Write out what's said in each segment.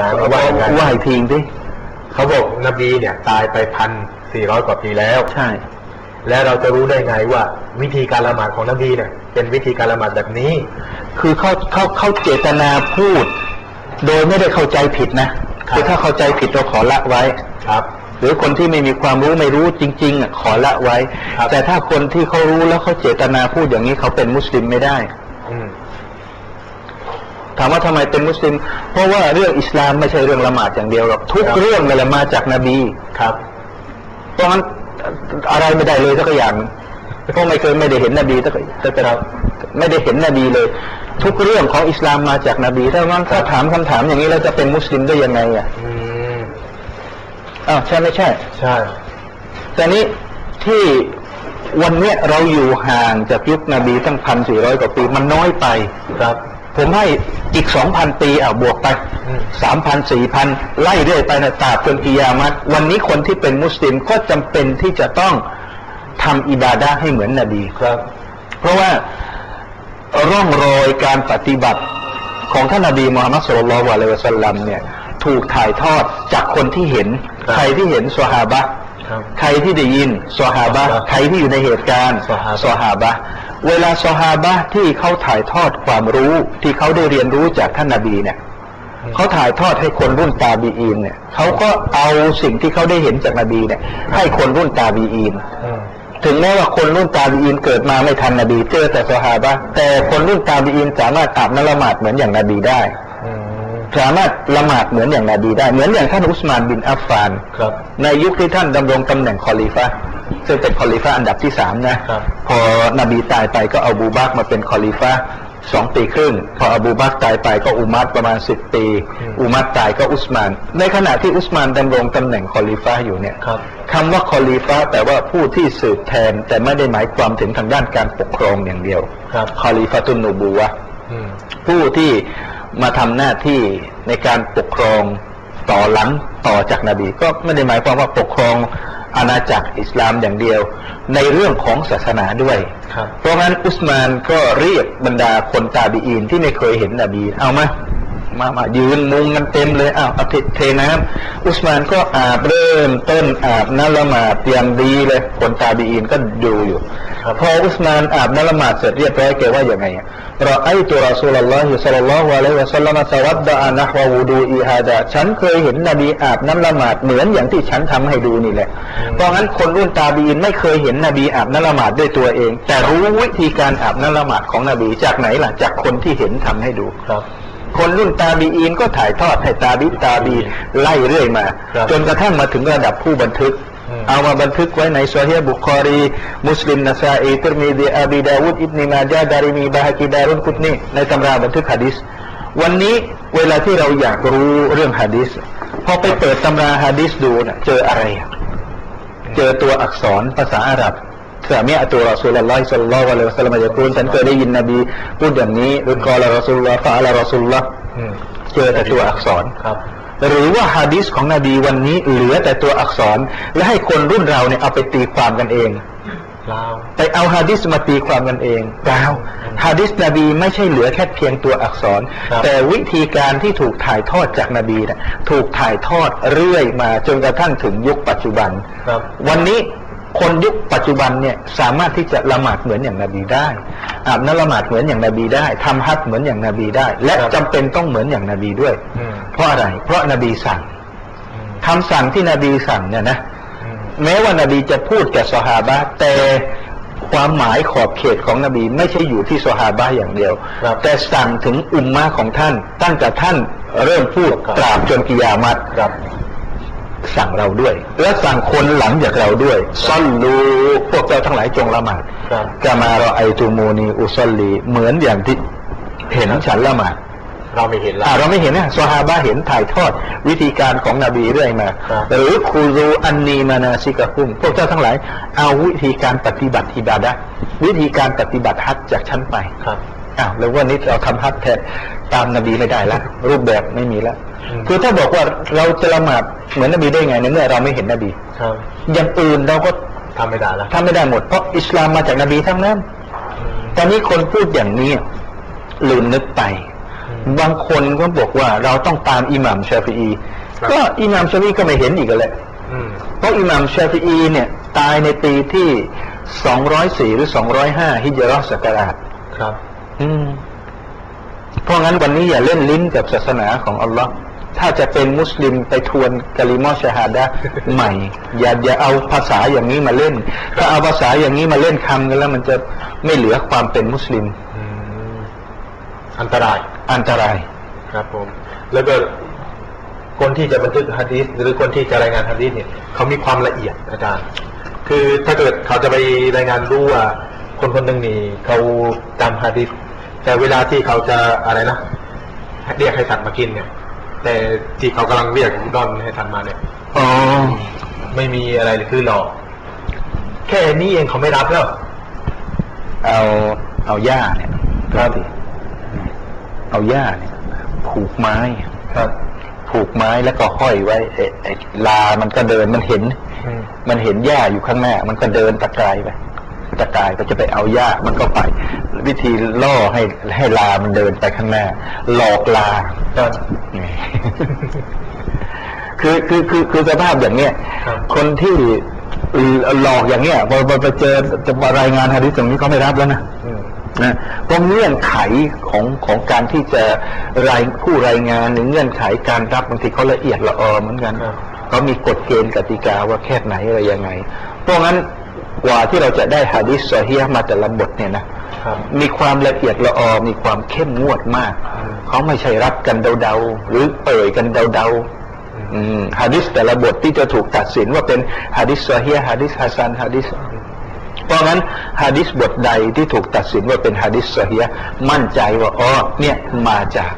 นะว่าอย่างไงว่าอีกทีดิเขาบอกนบีเนี่ยตายไปพันสี่ร้อยกว่าปีแล้ว ใช่ และเราจะรู้ได้ไงว่า วิธีการละหมาดของนบีเนี่ย เป็นวิธีการละหมาดแบบนี้ คือเขาเขาเขาเจตนาพูด โดยไม่ได้เข้าใจผิดนะครับคือถ้าเข้าใจผิดเราขอละไว้ครับ หรือคนที่ไม่มีความรู้ไม่รู้จริงๆอะขอละไว้ครับแต่ถ้าคนที่เขารู้แล้วเขาเจตนาพูดอย่างนี้เขาเป็นมุสลิมไม่ได้ อืม ถามว่าทำไมเป็นมุสลิม เพราะว่าเรื่องอิสลามไม่ใช่เรื่องละหมาดอย่างเดียวหรอกทุกครับเรื่องนั่นแหละมาจากนบีครับ เพราะงั้นอะไรไม่ได้เลยสักอย่างเพราะไม่เคยไม่ได้เห็นนบีสักสักเราไม่ได้เห็นนบีเลย ทุกเรื่องของอิสลามมาจากนบีถ้าว่าถ้าถามคำถามอย่างนี้เราจะเป็นมุสลิมได้ยังไงอะอืมอ้าวใช่ไม่ใช่ ใช่ แต่นี้ที่วันเนี้ยเราอยู่ห่างจากยุคนบีตั้งพันสี่ร้อยกว่าปีมันน้อยไปครับ ผมให้อีกสองพันปีอะบวกไปอืมสามพันสี่พันไล่เรื่อยไปนะตราบจนกิยามัตวันนี้คนที่เป็นมุสลิมก็จำเป็นที่จะต้องทำอิบาดะห์ให้เหมือนนบีครับ เพราะว่าร่องรอยการปฏิบัติของท่านนบีมูฮัมมัดสุลลัลลอฮุอะลัยฮิวะสัลลัมเนี่ยถูกถ่ายทอดจากคนที่เห็นครับใครที่เห็นซอฮาบะห์ครับใครที่ได้ยินซอฮาบะห์ครับใครที่อยู่ในเหตุการณ์ซอฮาบะห์ซอฮาบะห์ เวลาซอฮาบะห์ที่เขาถ่ายทอดความรู้ที่เขาได้เรียนรู้จากท่านนบีเนี่ยเขาถ่ายทอดให้คนรุ่นตาบีอีนเนี่ยเขาก็เอาสิ่งที่เขาได้เห็นจากนบีเนี่ย ให้คนรุ่นตาบีอีนอืมถึงแม้ว่าคนรุ่นตาบีอีนเกิดมาไม่ทันนบีเจอแต่ซอฮาบะห์แต่คนรุ่นตาบีอีนสามารถอาบน้ำละหมาดเหมือนอย่างนบีได้อืมสามารถละหมาดเหมือนอย่างนบีได้ เหมือนอย่างท่านอุสมานบินอัฟฟานครับในยุคที่ท่านดำรงตำแหน่งคอลิฟะห์ ซึ่งเป็นคอลิฟะห์อันดับที่สามนะครับพอนบีตายไปก็เอาบูบักรมาเป็นคอลิฟะห์สองปีครึ่ง พออบูบักรตายไปก็อุมัดประมาณสิบปีอืมอุมัดตายก็อุสมาน ในขณะที่อุสมานดำรงตำแหน่งคอลิฟะห์อยู่เนี่ยครับคำว่าคอลีฟะห์แปลว่าผู้ที่สืบแทน แต่ไม่ได้หมายความถึงทางด้านการปกครองอย่างเดียวครับคอลีฟะตุนนูบูวะห์อืมผู้ที่มาทำหน้าที่ในการปกครองต่อหลังต่อจากนบี ก็ไม่ได้หมายความว่าปกครอง อาณาจักรอิสลามอย่างเดียว ในเรื่องของศาสนาด้วยครับเพราะงั้นอุสมานก็เรียกบรรดาคนตาบีอีนที่ไม่เคยเห็นนบี เอามามามายืนมุงกันเต็มเลยอ้าวเอาเทเทน้ำอุสมานก็อาบเริ่มต้นอาบน้ำละหมาดอย่างดีเลย คนตาบีอีนก็ดูอยู่ครับ พออุสมานอาบน้ำละหมาดเสร็จเรียบร้อยแกว่าอย่างไงอะเราไอตุรอซูลลอฮิสัลลัลลอฮุอะลัยฮิวะสัลลัมสวัดดะอานะฮ์วะวูดูอีฮาดะฉันเคยเห็นนบีอาบน้ำละหมาดเหมือนอย่างที่ฉันทำให้ดูนี่แหละ เพราะงั้นคนรุ่นตาบีนไม่เคยเห็นนบีอาบน้ำละหมาดด้วยตัวเอง แต่รู้วิธีการอาบน้ำละหมาดของนบีจากไหนล่ะจากคนที่เห็นทำให้ดูครับคนรุ่นตาบีอีนก็ถ่ายทอดให้ตาบิตาบีไล่เรื่อยมาครับจนกระทั่งมาถึงระดับผู้บันทึกอืม เอามาบันทึกไว้ในโซเฮียบุคอรี มุสลิมนาซาอีติรมีดีอาบีดาวุดอิบนิมาจาดาริมีบาฮกิดารุนกุตนีในตำราบันทึกฮะดิษวันนี้เวลาที่เราอยากรู้เรื่องฮะดิษพอไปเปิดตำราฮะดิษดูน่ะเจออะไรอะเจอตัวอักษรภาษาอาหรับสามีอัตุรอสูลลอฮิสัลลัลลอฮุอะลัยฮิวะสัลลัมยะกูลฉันเคยได้ยินนบีพูดอย่างนี้หรือกอละรอสูลลอฮ์ฟะอะละรอสูลลอฮ์อืมเจอแต่ตัวอักษรครับ หรือว่าฮะดิษของนบีวันนี้เหลือแต่ตัวอักษร และให้คนรุ่นเราเนี่ยเอาไปตีความกันเองลาวไปเอาฮะดิษมาตีความกันเองเปล่าฮะดิษนบีไม่ใช่เหลือแค่เพียงตัวอักษรครับแต่วิธีการที่ถูกถ่ายทอดจากนบีนะถูกถ่ายทอดเรื่อยมาจนกระทั่งถึงยุคปัจจุบันครับวันนี้ คนยุคปัจจุบันเนี่ยสามารถที่จะละหมาดเหมือนอย่างนบีได้อาบน้ำละหมาดเหมือนอย่างนบีได้ทำฮัจญ์เหมือนอย่างนบีได้ และครับจำเป็นต้องเหมือนอย่างนบีด้วยอืมเพราะอะไร เพราะนบีสั่งอืมคำสั่งที่นบีสั่งเนี่ยนะอืมแม้ว่านบีจะพูดแก่สหาบะห์แต่ความหมายขอบเขตของนบีไม่ใช่อยู่ที่สหาบะห์อย่างเดียวครับแต่สั่งถึงอุมมะของท่าน ตั้งแต่ท่านเริ่มพูดครับตราบจนกิยามัตครับ สั่งเราด้วย และสั่งคนหลังจากเราด้วยซ่อนรูพวกเจ้าทั้งหลายจงละหมาดครับกามารอไอตูมูนีอุซอลลีเหมือนอย่างที่เห็นฉันละหมาดเราไม่เห็นละอ่าเราไม่เห็นนะซอฮาบะห์เห็นถ่ายทอดวิธีการของนบีเรื่อยมาครับหรือคูรูอันนีมานาซิกะคุมพวกเจ้าทั้งหลาย เอาวิธีการปฏิบัติอิบาดะห์วิธีการปฏิบัติฮัจญ์จากฉันไปครับ อ้าวแล้ววันนี้เราทำฮัจญ์แทนตามนบีไม่ได้ละรูปแบบไม่มีละอืมคือถ้าบอกว่าเราจะละหมาดเหมือนนบีได้ไงในเมื่อเราไม่เห็นนบีครับอย่างอื่นเราก็ทำไม่ได้ละทำไม่ได้หมดเพราะอิสลามมาจากนบีทั้งนั้นอืมตอนนี้คนพูดอย่างนี้ลืมนึกไปอืมบางคนก็บอกว่าเราต้องตามอิหม่ามชาฟีอีครับก็อิหม่ามชาฟีอีก็ไม่เห็นอีกแหละอืมเพราะอิหม่ามชาฟีอีเนี่ย ตายในปีที่204หรือ205ฮิจรัชศักราชครับ อืมเพราะงั้นวันนี้อย่าเล่นลิ้นกับศาสนาของอัลลอฮ์ถ้าจะเป็นมุสลิมไปทวนกะลิมอชฮาดะห์ใหม่ อย่าอย่าเอาภาษาอย่างนี้มาเล่น ถ้าเอาภาษาอย่างนี้มาเล่นคำกันแล้ว มันจะไม่เหลือความเป็นมุสลิมอืมอันตราย อันตราย ครับผม แล้วก็คนที่จะบันทึกฮะดีษหรือคนที่จะรายงานฮะดีษเนี่ยเขามีความละเอียดอาจารย์ คือถ้าเกิดเขาจะไปรายงานรู้ว่าคนคนหนึ่งนี่เขาจำฮะดีษ แต่เวลาที่เขาจะอะไรนะเรียกให้สัตว์มากินเนี่ย แต่ที่เขากำลังเรียกดอนให้สัตว์มาเนี่ยอ๋อไม่มีอะไรเลยคือหลอกแค่นี้เองเขาไม่รับแล้ว เอาเอาหญ้าเนี่ยครับเอาหญ้าเนี่ยผูกไม้ครับ ผูกไม้แล้วก็ห้อยไว้ไอ้ไอ้ลามันก็เดินมันเห็นอืมมันเห็นหญ้าอยู่ข้างหน้า มันก็เดินตะกายไปตะกายก็จะไปเอาหญ้ามันก็ไป วิธีล่อให้ให้ลามันเดินไปข้างหน้า หลอกลาครับนี่คือคือคือคือสภาพอย่างเนี้ยครับคนที่หลอกอย่างเนี้ยพอพอไปเจอจะมารายงานฮะดิษตรงนี้เขาไม่รับแล้วนะอืมนะเพราะเงื่อนไขของของการที่จะรายผู้รายงานหรือเงื่อนไขการรับบางทีเขาละเอียดละออเหมือนกันครับเขามีกฎเกณฑ์กติกาว่าแค่ไหนอะไรยังไง เพราะงั้นกว่าที่เราจะได้ฮะดิษซอฮีฮ์มาแต่ละบทเนี่ยนะครับ มีความละเอียดละออมีความเข้มงวดมากอืมเขาไม่ใช่รับกันเดาๆ หรือเอ่ยกันเดาๆอืมฮะดิษแต่ละบทที่จะถูกตัดสินว่าเป็นฮะดิษซอฮีฮ์ฮะดิษฮัสซันฮะดิษเพราะงั้นฮะดิษบทใดที่ถูกตัดสินว่าเป็นฮะดิษซอฮีฮ์มั่นใจว่าอ๋อเนี่ยมาจาก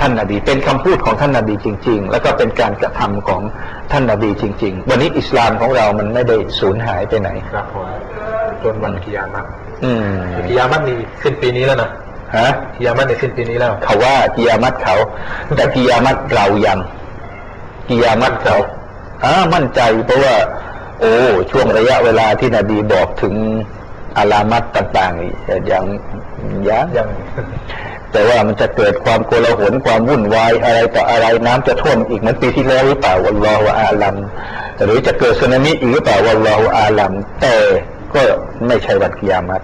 ท่านนาบีเป็นคำพูดของท่านนาบีจริง ๆ แล้วก็เป็นการกระทำของท่านนาบีจริง ๆ วันนี้อิสลามของเรามันไม่ได้สูญหายไปไหนครับผมจนวันกิยามัต อืมกิยามัตนี่สิ้นปีนี้แล้วนะฮะกิยามัตในสิ้นปีนี้แล้ว เขาว่ากิยามัตเขา แต่กิยามัตเรายังกิยามัตเขาอ่ามั่นใจเพราะว่า โอ้ช่วงระยะเวลาที่นบีบอกถึงอาลามัตต่างๆนี่ยังยังยังแต่ว่ามันจะเกิดความโกลาหลความวุ่นวายอะไรต่ออะไรน้ำจะท่วมอีกเหมือนปีที่แล้วหรือเปล่าวัลลอฮฺอาลัมหรือจะเกิดสึนามิอีกหรือเปล่าวัลลอฮฺอาลัมแต่ ก็ไม่ใช่วันกิยามัต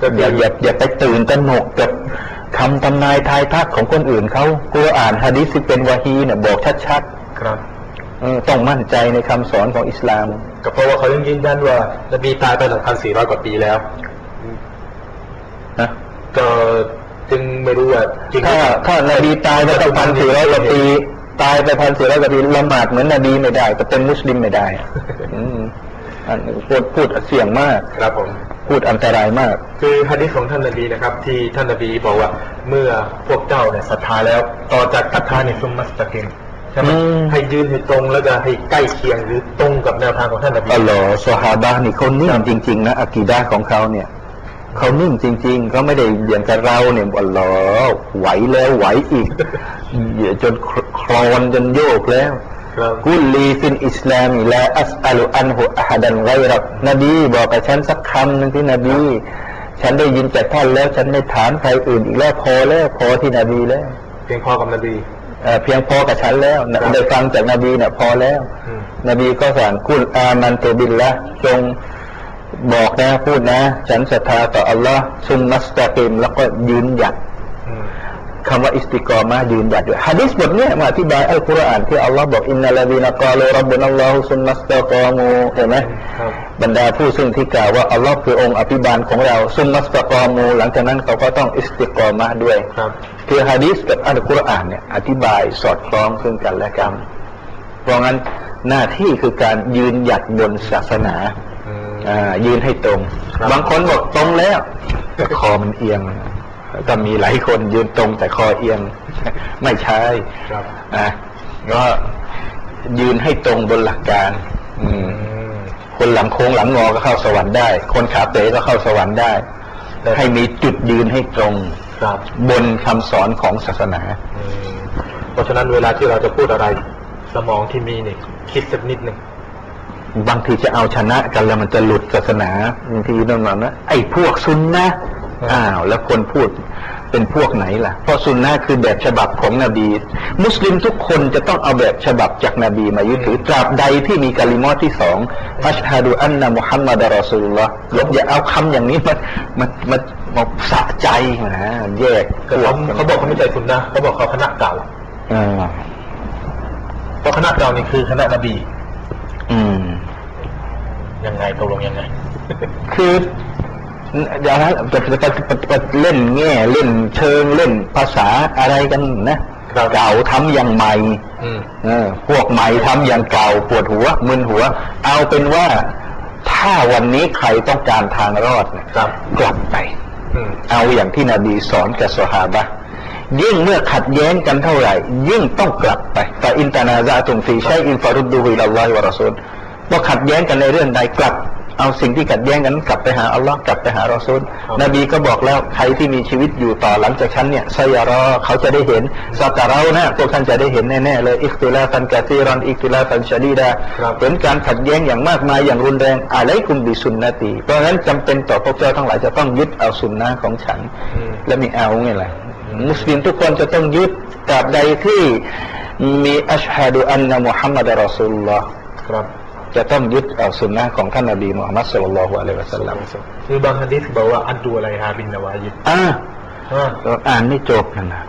ก็อย่าอย่าอย่าไปตื่นตระหนกกับคำทำนายทายทักของคนอื่นเขากูอ่านฮะดิษที่เป็นวาฮีเนี่ยบอกชัดครับๆเออต้องมั่นใจในคำสอนของอิสลาม ก็เพราะว่าเขายังยืนยันว่านบีตายไปหนึ่งพันสี่ร้อยกว่าปีแล้วนะก็จึงไม่รู้ว่าจริงหรืถ้าอเปล่ถ้านบีตายไปตั้งพันสี่ร้อยกว่าปี ตายไปพันสี่ร้อยกว่าปีละหมาดเหมือนนบีไม่ได้แต่เป็นมุสลิมไม่ได้ อืมอันพูดพูดเสี่ยงมากครับผม พูดอันตรายมาก คือฮะดิษของท่านนบีนะครับ ที่ท่านนบีบอกว่าเมื่อพวกเจ้าเนี่ยศรัทธาแล้วต่อจากศรัทธาในซุมมัสตะกิมใช่ไหมอืมให้ยืนให้ตรงแล้วก็ให้ใกล้เคียงหรือตรงกับแนวทางของท่านนบีอัลลอฮ์สฮาบะห์นี่เขานิ่งจริง ๆ นะอากีดะห์ของเขาเนี่ยเขานิ่งจริง ๆ เขาไม่ได้อย่างกับเราเนี่ยอัลลอฮ์ไหวแล้วไหวอีกเหยียจนคลอนจนโยกแล้วครับ กุลลีฟินอิสลามลาอัสอัลุอันฮุอะฮัดันไกรับนบีบอกกับฉันสักคำหนึ่งที่นบี ฉันได้ยินจากท่านแล้วฉันไม่ถามใครอื่นอีกแล้วพอแล้วพอที่นบีแล้ว เพียงพอกับนบีเอ่อเพียงพอกับฉันแล้วนะครับได้ฟังจากนบีเนี่ยพอแล้วอืมนบีก็สั่งกุลอามันตุบิลละจงบอกนะพูดนะ ฉันศรัทธาต่ออัลลอฮ์ซุมมัสตะกิมแล้วก็ยืนหยัดอืม คำว่าอิสติกรอมายืนหยัดด้วยฮะดิษบทเนี้ยมาอธิบายอัลกุรอานที่อัลลอฮ์บอกอินนัลลดีนกาลูรับบุนัลลอฮุซุมมัสตะกอมูเห็นไหมครับบรรดาผู้ซึ่งที่กล่าวว่าอัลลอฮ์คือองค์อภิบาลของเราซุมมัสตะกอมู หลังจากนั้นเขาก็ต้องอิสติกรอมาด้วยครับคือฮะดีษกับอัลกุรอานเนี่ยอธิบายสอดคล้องซึ่งกันและกันเพราะงั้นหน้าที่คือการยืนหยัดบนศาสนาอืมอ่ายืนให้ตรงครับบางคนบอกตรงแล้วแต่คอมันเอียง ก็มีหลายคนยืนตรงแต่คอเอียง ไม่ใช่ครับอะก็ยืนให้ตรงบนหลักการอืมอืมคนหลังโค้งหลังงอก็เข้าสวรรค์ได้ คนขาเป๋ก็เข้าสวรรค์ได้แต่ให้มีจุดยืนให้ตรงครับบนคำสอนของศาสนาอืมเพราะฉะนั้นเวลาที่เราจะพูดอะไร สมองที่มีนี่คิดสักนิดหนึ่งบางทีจะเอาชนะกันแล้วมันจะหลุดศาสนาบางทีนั่นน่ะนะไอ้พวกซุนนะ อืมอ้าวแล้วคนพูดเป็นพวกไหนล่ะ เพราะสุนนะคือแบบฉบับของนบี มุสลิมทุกคนจะต้องเอาแบบฉบับจากนบีมายึดถือตราบใดที่มีกาลิมอที่สองอัชฮะดูอันนะมุฮัมมัดรอสูลุลลอฮ์อย่าอย่าเอาคำอย่างนี้มามามามาสะใจนะแยกแต่เขาเขาบอกเขาไม่ใจคุณนะเขาบอกเขาคณะเก่าเออเพราะคณะเก่านี่คือคณะนบี อืมยังไงตกลงยังไง คือ อย่างนั้นจะจะจะจะจะเล่นแง่เล่นเชิงเล่นภาษาอะไรกันนะครับเก่าทำอย่างใหม่อืมเออพวกใหม่ทำอย่างเก่าปวดหัวมึนหัว เอาเป็นว่าถ้าวันนี้ใครต้องการทางรอดเนี่ยครับ กลับไปอืมเอาอย่างที่นบีสอนกับสหาบะห์ยิ่งเมื่อขัดแย้งกันเท่าไหร่ ยิ่งต้องกลับไปแต่อินตานาซาตุงฟีใช้อินฟารุดดูฮิลลอฮิวะรอซูลว่าขัดแย้งกันในเรื่องใดกลับ เอาสิ่งที่ขัดแย้งกันกลับไปหาอัลลอฮ์กลับไปหารอซูลครับนบีก็บอกแล้วใครที่มีชีวิตอยู่ต่อหลังจากฉันเนี่ยไซยารอเขาจะได้เห็นซาตาเรานะพวกท่านจะได้เห็นแน่ๆเลยอิคติลาฟันกะซีรอนอิคติลาฟันชะดีดาครับเป็นการขัดแย้งอย่างมากมายอย่างรุนแรงอะไรกุมบิสุนนตีเพราะฉะนั้นจำเป็นต่อพวกเจ้าทั้งหลายจะต้องยึดเอาสุนนะของฉันอืมและมีเอาไงล่ะมุสลิมทุกคนจะต้องยึดตราบใดที่มีอัชฮะดูอันนะมุฮัมมัดรอสูลุลลอฮ์ครับ จะต้องยึดเอาสุนนะของท่านนบีมุฮัมมัดสุลลัลลอฮุอะลัยฮิวะสัลลัมคือบางฮะดิษบอกว่าอัดดูอะไรฮาบินนาวายิดอ่าอ่าเราอ่านไม่จบกันนะ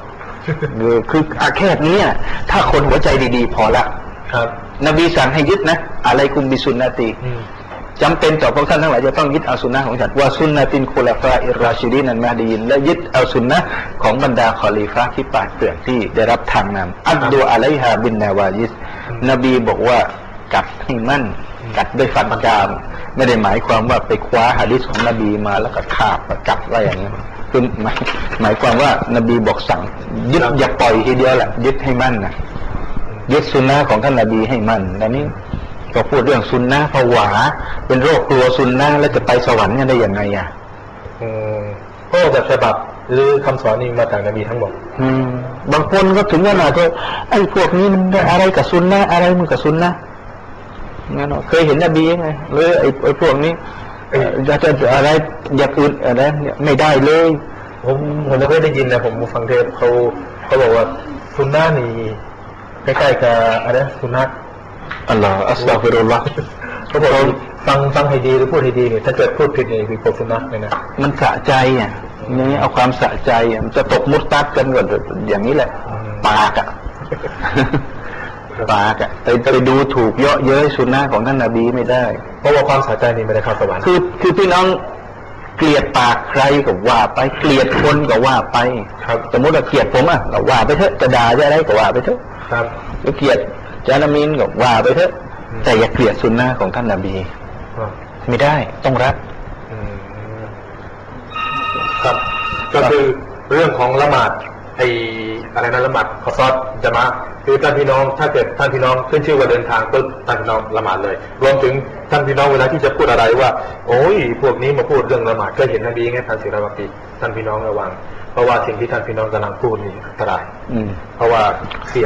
คือคืออาแค่นี้อะถ้าคนหัวใจดีๆ พอละครับ นบีสั่งให้ยึดนะอะไรกุมบิสุนนะตีอืมจำเป็นต่อพวกท่านทั้งหลายจะต้องยึดเอาสุนนะของฉันว่าสุนนะตินคุลาฟาอิรราชิดีนันมาดีนและยึดเอาสุนนะของบรรดาคอลีฟะที่ปราดเปรื่องที่ได้รับทางนำอัดดูอะลัยฮาบินนาวายิสนบีบอกว่า กัดให้มั่น กัดด้วยฟันกราม ไม่ได้หมายความว่าไปคว้าหะดีษของนบีมาแล้วก็คาบมากัดว่าอย่างนี้คือหมายหมายความว่านบีบอกสั่ง ยึดอย่าปล่อยทีเดียวแหละยึดให้มั่นนะยึดสุนนะของท่านนบีให้มั่นแล้วนี้ก็พูดเรื่องสุนนะผวา เป็นโรคกลัวสุนนะแล้วจะไปสวรรค์กันได้ยังไงอะอืมเพราะว่าแบบฉบับหรือคำสอนนี่มาจากนบีทั้งหมดอืมบางคนก็ถึงขนาดว่าไอ้พวกนี้มันได้อะไรกับสุนนะอะไรมันกับสุนนะ งั้นเหรอเคยเห็นนบีไงหรือไอ้ไอ้พวกนี้เอ่อจะจะอะไรอย่างอื่นอะไรเนี่ยไม่ได้เลย ผมผมไม่เคยได้ยินนะผมฟังเทปเขาเขาบอกว่าซุนนะนี่ใกล้ๆกับอะไรนะซุนนะอัลลอฮฺอัสลาฟิรุลลอฮ์เขาบอกว่าฟังฟังให้ดีหรือพูดให้ดีเนี่ยถ้าเกิดพูดผิดเนี่ยคือโกซุนนะเลยนะมันสะใจอะนี่เอาความสะใจอะมันจะตกมุดตัดกันก่อนอย่างนี้แหละอืมปากอะ ปากอะไปไปดูถูกเยาะเย้ยสุนนะของท่านนาบีไม่ได้ เพราะว่าความสะใจนี่ไม่ได้เข้าสวรรค์คือคือพี่น้องเกลียดปากใครก็ว่าไปเกลียดคนก็ว่าไปครับสมมติว่าเกลียดผมอะก็ว่าไปเถอะจะด่าจะอะไรก็ว่าไปเถอะครับหรือเกลียดจานามินก็ว่าไปเถอะอืมแต่อย่าเกลียดสุนนะของท่านนาบีอ่าไม่ได้ต้องรักอืมครับก็คือเรื่องของละหมาดไออะไรนะละหมาดขอซอดจะมา คือท่านพี่น้องถ้าเกิดท่านพี่น้องขึ้นชื่อว่าเดินทางปุ๊บท่านพี่น้องละหมาดเลย รวมถึงท่านพี่น้องเวลาที่จะพูดอะไรว่า โอ้ยพวกนี้มาพูดเรื่องละหมาดเคยเห็นนบีไงท่านศิรวัตรท่านพี่น้องระวัง เพราะว่าสิ่งที่ท่านพี่น้องกำลังพูดนี่อันตรายอืมเพราะว่าเสีย